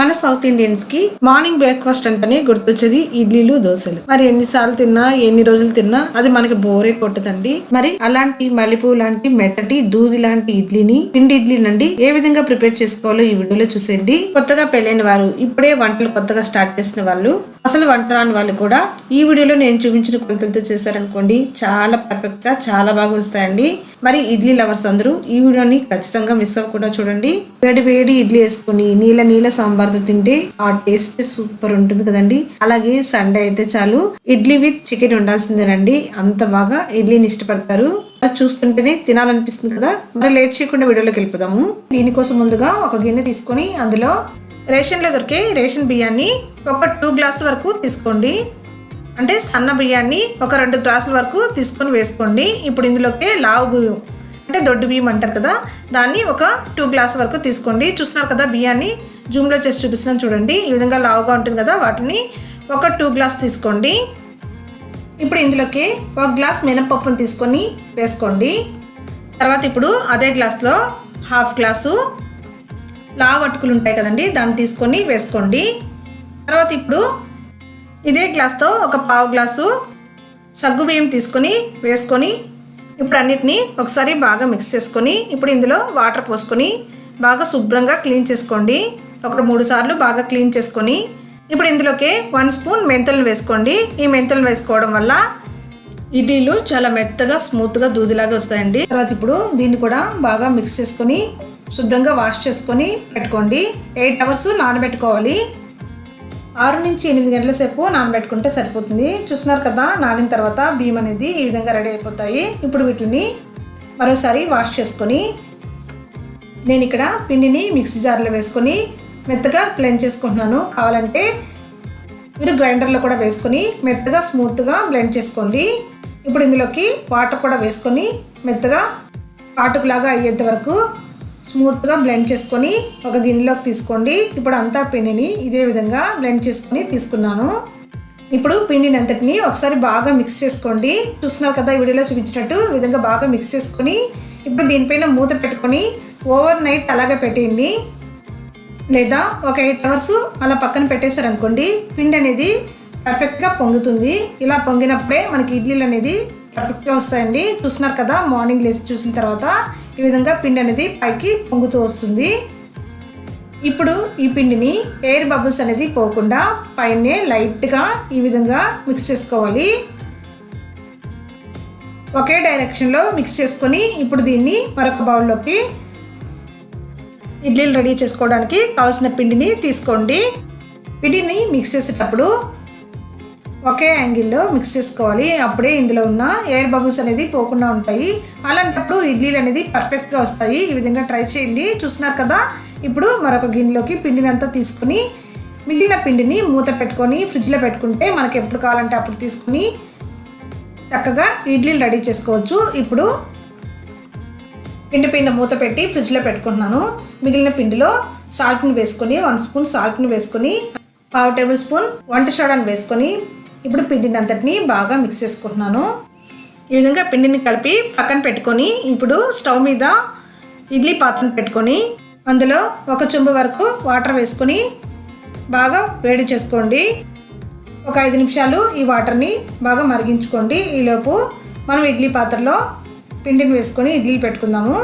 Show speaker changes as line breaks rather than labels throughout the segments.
మన south Indians కి morning breakfast అంటేనే గుర్తొచ్చేది ఇడ్లీలు దోశలు మరి ఎన్నిసార్లు తిన్నా ఎన్ని రోజులు తిన్నా అది మనకి బోరే కొట్టదండి మరి అలాంటి మల్లెపూ లాంటి మెత్తటి దూది లాంటి ఇడ్లీని పిండి ఇడ్లీ నండి ఏ విధంగా ప్రిపేర్ చేసుకోవాలో ఈ వీడియోలో చూసేయండి కొత్తగా పెళ్ళైన వారు ఇప్పుడే వంటలు కొత్తగా స్టార్ట్ చేసిన వాళ్ళు అసలు వంట రాని వాళ్ళు కూడా ఈ వీడియోలో నేను చూపించిన కొలతలతో చేశారనుకోండి చాలా పర్ఫెక్ట్ గా చాలా బాగా వస్తాయండి మరి ఇడ్లీ లవర్స్ అందరూ ఈ వీడియోని ఖచ్చితంగా మిస్ అవ్వకుండా చూడండి వేడి వేడి ఇడ్లీ వేసుకుని నీళ్ళ నీళ్ళ సాంబార్తో తింటే ఆ టేస్ట్ సూపర్ ఉంటుంది కదండి అలాగే సండే అయితే చాలు ఇడ్లీ విత్ చికెన్ ఉండాల్సిందేనండి అంత బాగా ఇడ్లీని ఇష్టపడతారు చూస్తుంటేనే తినాలనిపిస్తుంది కదా మరి లేట్ చేయకుండా వీడియోలోకి వెళ్ళిపోదాము దీనికోసం ముందుగా ఒక గిన్నె తీసుకొని అందులో రేషన్లో దొరికే రేషన్ బియ్యాన్ని ఒక టూ గ్లాస్ వరకు తీసుకోండి అంటే సన్న బియ్యాన్ని ఒక రెండు గ్లాసుల వరకు తీసుకొని వేసుకోండి ఇప్పుడు ఇందులోకి లావు బియ్యం అంటే దొడ్డు బియ్యం అంటారు కదా దాన్ని ఒక టూ గ్లాస్ వరకు తీసుకోండి చూస్తున్నారు కదా బియ్యాన్ని జూమ్లో చేసి చూపిస్తున్నాను చూడండి ఈ విధంగా లావుగా ఉంటుంది కదా వాటిని ఒక టూ గ్లాస్ తీసుకోండి ఇప్పుడు ఇందులోకి ఒక గ్లాస్ మినపప్పును తీసుకొని వేసుకోండి తర్వాత ఇప్పుడు అదే గ్లాస్లో హాఫ్ గ్లాసు లావు అటుకులు ఉంటాయి కదండి దాన్ని తీసుకొని వేసుకోండి తర్వాత ఇప్పుడు ఇదే గ్లాస్తో ఒక పావు గ్లాసు సగ్గు బియ్యం తీసుకొని వేసుకొని ఇప్పుడు అన్నిటినీ ఒకసారి బాగా మిక్స్ చేసుకొని ఇప్పుడు ఇందులో వాటర్ పోసుకొని బాగా శుభ్రంగా క్లీన్ చేసుకోండి ఒక మూడు సార్లు బాగా క్లీన్ చేసుకొని ఇప్పుడు ఇందులోకి వన్ స్పూన్ మెంతులను వేసుకోండి ఈ మెంతులను వేసుకోవడం వల్ల ఇడ్లీలు చాలా మెత్తగా స్మూత్గా దూదిలాగా వస్తాయండి తర్వాత ఇప్పుడు దీన్ని కూడా బాగా మిక్స్ చేసుకొని శుభ్రంగా వాష్ చేసుకొని పెట్టుకోండి ఎయిట్ అవర్స్ నానబెట్టుకోవాలి ఆరు నుంచి ఎనిమిది గంటల సేపు నానబెట్టుకుంటే సరిపోతుంది చూస్తున్నారు కదా నానిన తర్వాత బియ్యం అనేది ఈ విధంగా రెడీ అయిపోతాయి ఇప్పుడు వీటిని మరోసారి వాష్ చేసుకొని నేను ఇక్కడ పిండిని మిక్సీ జార్లో వేసుకొని మెత్తగా బ్లెండ్ చేసుకుంటున్నాను కావాలంటే మీరు గ్రైండర్లో కూడా వేసుకొని మెత్తగా స్మూత్గా బ్లెండ్ చేసుకోండి ఇప్పుడు ఇందులోకి వాటర్ కూడా వేసుకొని మెత్తగా పాటుకులాగా అయ్యేంత వరకు స్మూత్గా బ్లెండ్ చేసుకొని ఒక గిన్నెలోకి తీసుకోండి ఇప్పుడు అంతా పిండిని ఇదే విధంగా బ్లెండ్ చేసుకొని తీసుకున్నాను ఇప్పుడు పిండిని అంతటిని ఒకసారి బాగా మిక్స్ చేసుకోండి చూస్తున్నారు కదా వీడియోలో చూపించినట్టు విధంగా బాగా మిక్స్ చేసుకొని ఇప్పుడు దీనిపైన మూత పెట్టుకొని ఓవర్ నైట్ అలాగే పెట్టేయండి లేదా ఒక ఎయిట్ అవర్స్ అలా పక్కన పెట్టేశారనుకోండి పిండి అనేది పర్ఫెక్ట్గా పొంగుతుంది ఇలా పొంగినప్పుడే మనకి ఇడ్లీలు అనేది పర్ఫెక్ట్గా వస్తాయండి చూస్తున్నారు కదా మార్నింగ్ లేచి చూసిన తర్వాత ఈ విధంగా పిండి అనేది పైకి పొంగుతూ వస్తుంది ఇప్పుడు ఈ పిండిని ఎయిర్ బబుల్స్ అనేది పోకుండా పైనే లైట్గా ఈ విధంగా మిక్స్ చేసుకోవాలి ఒకే డైరెక్షన్లో మిక్స్ చేసుకొని ఇప్పుడు దీన్ని మరొక బౌల్లోకి ఇడ్లీలు రెడీ చేసుకోవడానికి కావాల్సిన పిండిని తీసుకోండి పిండిని మిక్స్ చేసేటప్పుడు ఒకే యాంగిల్లో మిక్స్ చేసుకోవాలి అప్పుడే ఇందులో ఉన్న ఎయిర్ బబుల్స్ అనేది పోకుండా ఉంటాయి అలాంటప్పుడు ఇడ్లీలు అనేది పర్ఫెక్ట్గా వస్తాయి ఈ విధంగా ట్రై చేయండి చూసినారు కదా ఇప్పుడు మరొక గిన్నెలోకి అంతా తీసుకుని మిగిలిన పిండిని మూత పెట్టుకొని ఫ్రిడ్జ్లో పెట్టుకుంటే మనకి ఎప్పుడు కావాలంటే అప్పుడు తీసుకుని చక్కగా ఇడ్లీలు రెడీ చేసుకోవచ్చు ఇప్పుడు పిండి పిండి మూత పెట్టి ఫ్రిడ్జ్లో పెట్టుకుంటున్నాను మిగిలిన పిండిలో సాల్ట్ని వేసుకొని వన్ స్పూన్ సాల్ట్ని వేసుకొని పావు టేబుల్ స్పూన్ వంట సోడాను వేసుకొని ఇప్పుడు పిండిని అంతటినీ బాగా మిక్స్ చేసుకుంటున్నాను ఈ విధంగా పిండిని కలిపి పక్కన పెట్టుకొని ఇప్పుడు స్టవ్ మీద ఇడ్లీ పాత్రను పెట్టుకొని అందులో ఒక చుంబు వరకు వాటర్ వేసుకొని బాగా వేడి చేసుకోండి ఒక ఐదు నిమిషాలు ఈ వాటర్ని బాగా మరిగించుకోండి ఈలోపు మనం ఇడ్లీ పాత్రలో పిండిని వేసుకొని ఇడ్లీ పెట్టుకుందాము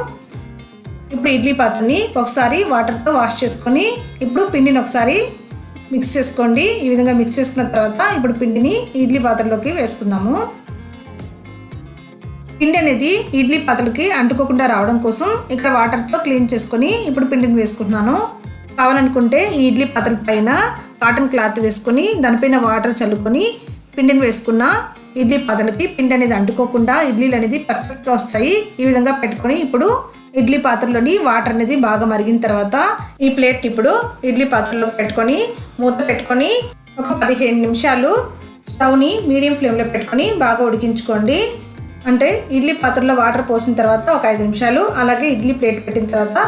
ఇప్పుడు ఇడ్లీ పాత్రని ఒకసారి వాటర్తో వాష్ చేసుకొని ఇప్పుడు పిండిని ఒకసారి మిక్స్ చేసుకోండి ఈ విధంగా మిక్స్ చేసుకున్న తర్వాత ఇప్పుడు పిండిని ఇడ్లీ పాత్రలోకి వేసుకుందాము పిండి అనేది ఇడ్లీ పాత్రలకి అంటుకోకుండా రావడం కోసం ఇక్కడ వాటర్తో క్లీన్ చేసుకొని ఇప్పుడు పిండిని వేసుకుంటున్నాను కావాలనుకుంటే ఈ ఇడ్లీ పాత్ర పైన కాటన్ క్లాత్ వేసుకొని దానిపైన వాటర్ చల్లుకొని పిండిని వేసుకున్న ఇడ్లీ పాత్రలకి పిండి అనేది అంటుకోకుండా ఇడ్లీలు అనేది పర్ఫెక్ట్గా వస్తాయి ఈ విధంగా పెట్టుకొని ఇప్పుడు ఇడ్లీ పాత్రలోని వాటర్ అనేది బాగా మరిగిన తర్వాత ఈ ప్లేట్ ఇప్పుడు ఇడ్లీ పాత్రలో పెట్టుకొని మూత పెట్టుకొని ఒక పదిహేను నిమిషాలు స్టవ్ని మీడియం ఫ్లేమ్లో పెట్టుకొని బాగా ఉడికించుకోండి అంటే ఇడ్లీ పాత్రలో వాటర్ పోసిన తర్వాత ఒక ఐదు నిమిషాలు అలాగే ఇడ్లీ ప్లేట్ పెట్టిన తర్వాత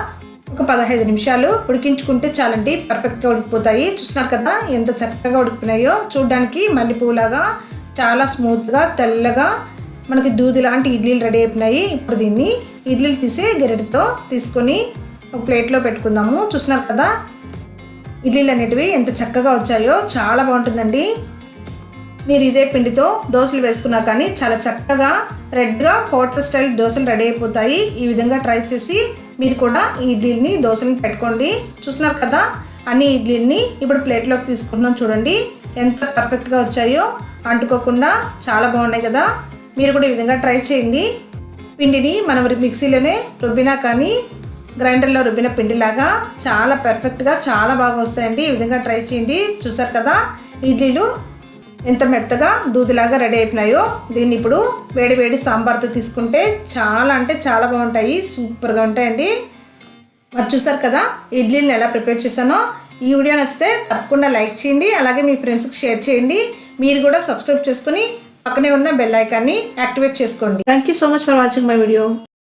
ఒక పదహైదు నిమిషాలు ఉడికించుకుంటే చాలండి పర్ఫెక్ట్గా ఉడికిపోతాయి చూసినారు కదా ఎంత చక్కగా ఉడికినాయో చూడడానికి మల్లెపూలాగా చాలా స్మూత్గా తెల్లగా మనకి దూది లాంటి ఇడ్లీలు రెడీ అయిపోయినాయి ఇప్పుడు దీన్ని ఇడ్లీలు తీసి గెరటితో తీసుకొని ఒక ప్లేట్లో పెట్టుకుందాము చూసినారు కదా ఇడ్లీలు అనేటివి ఎంత చక్కగా వచ్చాయో చాలా బాగుంటుందండి మీరు ఇదే పిండితో దోశలు వేసుకున్నా కానీ చాలా చక్కగా రెడ్గా హోటల్ స్టైల్ దోశలు రెడీ అయిపోతాయి ఈ విధంగా ట్రై చేసి మీరు కూడా ఈ ఇడ్లీని దోశలను పెట్టుకోండి చూసినారు కదా అన్ని ఇడ్లీని ఇప్పుడు ప్లేట్లోకి తీసుకుంటున్నాం చూడండి ఎంత పర్ఫెక్ట్గా వచ్చాయో అంటుకోకుండా చాలా బాగున్నాయి కదా మీరు కూడా ఈ విధంగా ట్రై చేయండి పిండిని మనం మిక్సీలోనే రుబ్బినా కానీ గ్రైండర్లో రుబ్బిన పిండిలాగా చాలా పర్ఫెక్ట్గా చాలా బాగా వస్తాయండి ఈ విధంగా ట్రై చేయండి చూసారు కదా ఇడ్లీలు ఎంత మెత్తగా దూదిలాగా రెడీ అయిపోయినాయో దీన్ని ఇప్పుడు వేడి వేడి సాంబార్తో తీసుకుంటే చాలా అంటే చాలా బాగుంటాయి సూపర్గా ఉంటాయండి మరి చూసారు కదా ఇడ్లీని ఎలా ప్రిపేర్ చేశానో ఈ వీడియో నచ్చితే తప్పకుండా లైక్ చేయండి అలాగే మీ ఫ్రెండ్స్కి షేర్ చేయండి మీరు కూడా సబ్స్క్రైబ్ చేసుకుని పక్కనే ఉన్న బెల్ ఐకాన్ని యాక్టివేట్ చేసుకోండి
thank you so much for watching my video